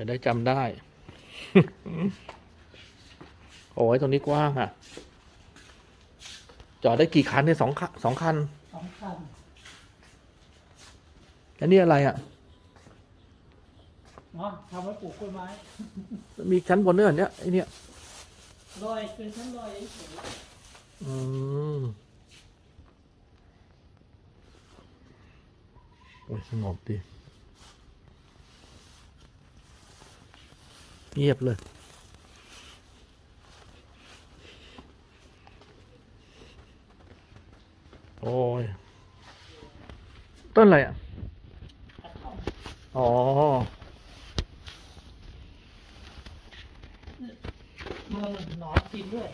จะได้จำได้ โอ้ยตรงนี้กว้างอะ จอดได้กี่คันเนี่ยสองคันสองคันสองคันแล้วนี่อะไรอะเนาะทำไว้ปลูกกล้วยไม้ มีชั้นบนด้วยเหรอเนี่ยไอเนี่ยลอยเป็นชั้นลอยเฉยอืมโอ้ยสงบดี เงียบเลย โอ้ย ต้นอะไรอะ อ๋อมันหนอนกินด้วย